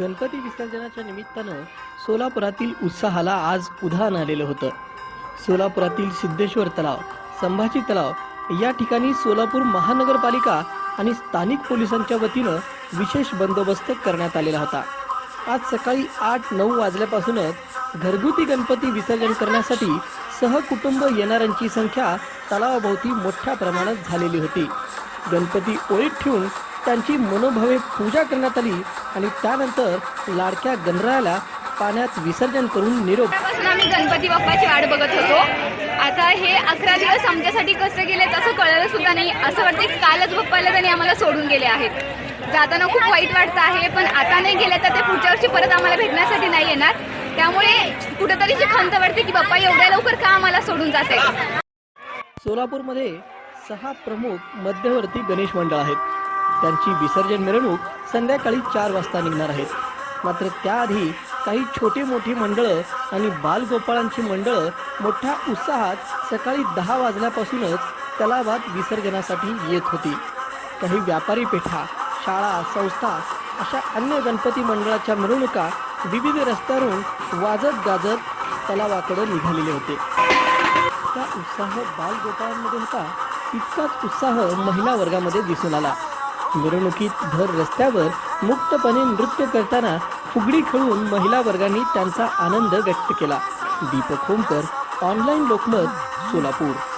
गणपती विसर्जनाच्या निमित्तानं सोलापुरातील उत्साहाला आज उधाण आलेलं होतं. सोलापुरातील सिद्धेश्वर तलाव संभाजी तलाव या ठिकाणी सोलापूर महानगरपालिका आणि स्थानिक पोलिसांच्या वतीनं विशेष बंदोबस्त करण्यात आलेला होता. आज सकाळी आठ नऊ वाजल्यापासूनच घरगुती गणपती विसर्जन करण्यासाठी सहकुटुंब येणाऱ्यांची संख्या तलावाभोवती मोठ्या प्रमाणात झालेली होती. गणपती ओळीत ठेवून त्यांची मनोभावे पूजा करण्यात आली आणि त्यानंतर लाडक्या गणरायाला पाण्यात विसर्जन करून निरोप आम्ही गणपती बाप्पाची वाट बघत होतो. आता हे अकरा दिवस आमच्यासाठी कसं गेले असं कळलं सुद्धा नाही. असं वाटतं की कालच बाप्पाला त्यांनी आम्हाला सोडून गेले आहेत. जाताना खूप वाईट वाटतं आहे पण आता नाही गेले तर ते पुढच्या वर्षी परत आम्हाला भेटण्यासाठी नाही येणार. त्यामुळे कुठेतरी जी खंत वाटते की बाप्पा एवढ्या लवकर का आम्हाला सोडून जाते? सोलापूरमध्ये सहा प्रमुख मध्यवर्ती गणेश मंडळ आहेत. त्यांची विसर्जन मिरवणूक संध्याकाळी चार वाजता निघणार आहेत. मात्र त्याआधी काही छोटी मोठी मंडळं आणि बालगोपाळांची मंडळं मोठ्या उत्साहात सकाळी दहा वाजल्यापासूनच तलावात विसर्जनासाठी येत होती. काही व्यापारी पेठा शाळा संस्था अशा अन्य गणपती मंडळाच्या मिरवणुका विविध रस्त्यावरून वाजत गाजत तलावाकडे निघालेले होते. त्या उत्साह बालगोपाळांमध्ये होता तितकाच उत्साह महिला वर्गामध्ये दिसून आला. मिरवणुकीत भर रस्त्यावर मुक्तपणे नृत्य करताना फुगडी खेळून महिला वर्गाने त्यांचा आनंद व्यक्त केला. दीपक होमकर ऑनलाईन लोकमत सोलापूर.